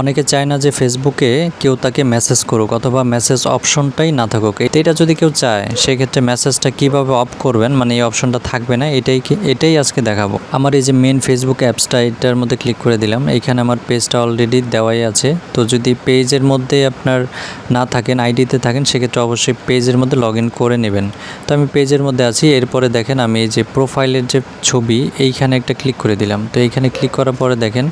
অনেকে চায় না যে ফেসবুকে কেউ তাকে মেসেজ করুক অথবা মেসেজ অপশনটাই না থাকুক। এটা যদি কেউ চায়, সেক্ষেত্রে মেসেজটা কীভাবে অফ করবেন? মানে এই অপশনটা থাকবে না, এটাই কি এটাই আজকে দেখাবো। আমার এই যে মেন ফেসবুক অ্যাপসটা এটার মধ্যে ক্লিক করে দিলাম। এইখানে আমার পেজটা অলরেডি দেওয়াই আছে। তো যদি পেজের মধ্যে আপনার না থাকেন আইডিতে থাকেন, সেক্ষেত্রে অবশ্যই পেজের মধ্যে লগ করে নেবেন। তো আমি পেজের মধ্যে আছি। এরপরে দেখেন আমি এই যে প্রোফাইলের যে ছবি, এইখানে একটা ক্লিক করে দিলাম। তো এইখানে ক্লিক করার পরে দেখেন,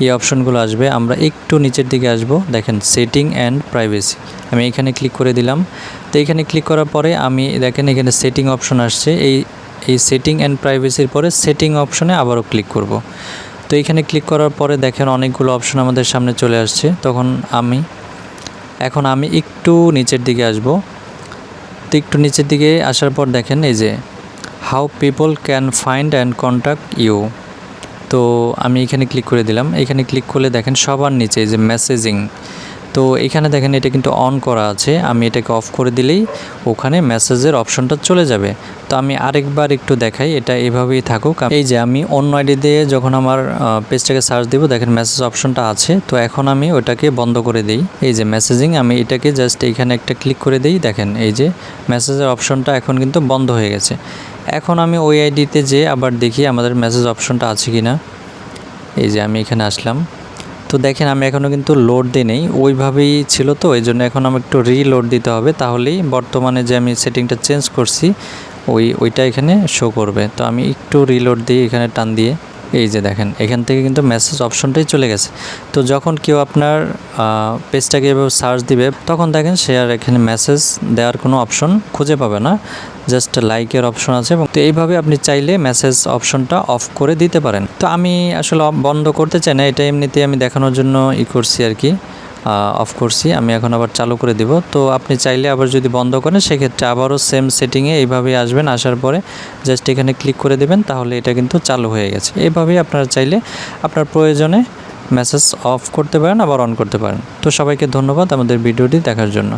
এই অপশনগুলো আসবে। আমরা একটু নিচের দিকে আসব। দেখেন সেটিং অ্যান্ড প্রাইভেসি আমি এখানে ক্লিক করে দিলাম। তো এইখানে ক্লিক করার পরে আমি, দেখেন, এখানে সেটিং অপশন আসছে। এই এই সেটিং অ্যান্ড প্রাইভেসির পরে সেটিং অপশনে আবারও ক্লিক করব। তো এইখানে ক্লিক করার পরে দেখেন, অনেকগুলো অপশন আমাদের সামনে চলে আসছে। তখন আমি, এখন আমি একটু নিচের দিকে আসব। তো একটু নিচের দিকে আসার পর দেখেন, এই যে how people can find and contact you তো আমি এখানে ক্লিক করে দিলাম। এখানে ক্লিক করলে দেখেন সবার নিচে যে মেসেজিং তো এখানে দেখেন এটা কিন্তু অন করা আছে। আমি এটাকে অফ করে দিলেই ওখানে মেসেজের অপশনটা চলে যাবে। তো আমি আরেকবার একটু দেখাই, এটা এভাবেই থাকুক। এই যে আমি অন্য আইডি দিয়ে যখন আমার পেজটাকে সার্চ দেবো, দেখেন মেসেজ অপশনটা আছে। তো এখন আমি ওটাকে বন্ধ করে দিই। এই যে মেসেজিং আমি এটাকে জাস্ট এইখানে একটা ক্লিক করে দিই। দেখেন এই যে মেসেজের অপশনটা এখন কিন্তু বন্ধ হয়ে গেছে। এখন আমি ওই আইডিতে যে আবার দেখি আমাদের মেসেজ অপশনটা আছে কি না এই যে আমি এখানে আসলাম। তো দেখেন, আমি এখনও কিন্তু লোড দিই ওইভাবেই ছিল তো, এই জন্য এখন আমি একটু রিলোড দিতে হবে। তাহলেই বর্তমানে যে আমি সেটিংটা চেঞ্জ করছি, ওই, ওইটা এখানে শো করবে। তো আমি একটু রিলোড দিই এখানে টান দিয়ে। এই যে দেখেন, এখান থেকে কিন্তু মেসেজ অপশনটাই চলে গেছে। তো যখন কেউ আপনার পেজটাকে এভাবে সার্চ দিবে, তখন দেখেন সে আর এখানে মেসেজ দেওয়ার কোনো অপশন খুঁজে পাবে না। জাস্ট লাইকের অপশন আছে এবং তো এইভাবে আপনি চাইলে মেসেজ অপশনটা অফ করে দিতে পারেন। তো আমি আসলে বন্ধ করতে চাই না, এটা এমনিতেই আমি দেখানোর জন্য ই করছি আর কি। অফ করছি, আমি এখন আবার চালু করে দিব। তো আপনি চাইলে আবার যদি বন্ধ করেন, সেক্ষেত্রে আবারও সেম সেটিংয়ে এইভাবেই আসবেন, আসার পরে জাস্ট এখানে ক্লিক করে দেবেন, তাহলে এটা কিন্তু চালু হয়ে গেছে। এইভাবেই আপনারা চাইলে আপনার প্রয়োজনে মেসেজ অফ করতে পারেন, আবার অন করতে পারেন। তো সবাইকে ধন্যবাদ আমাদের ভিডিওটি দেখার জন্য।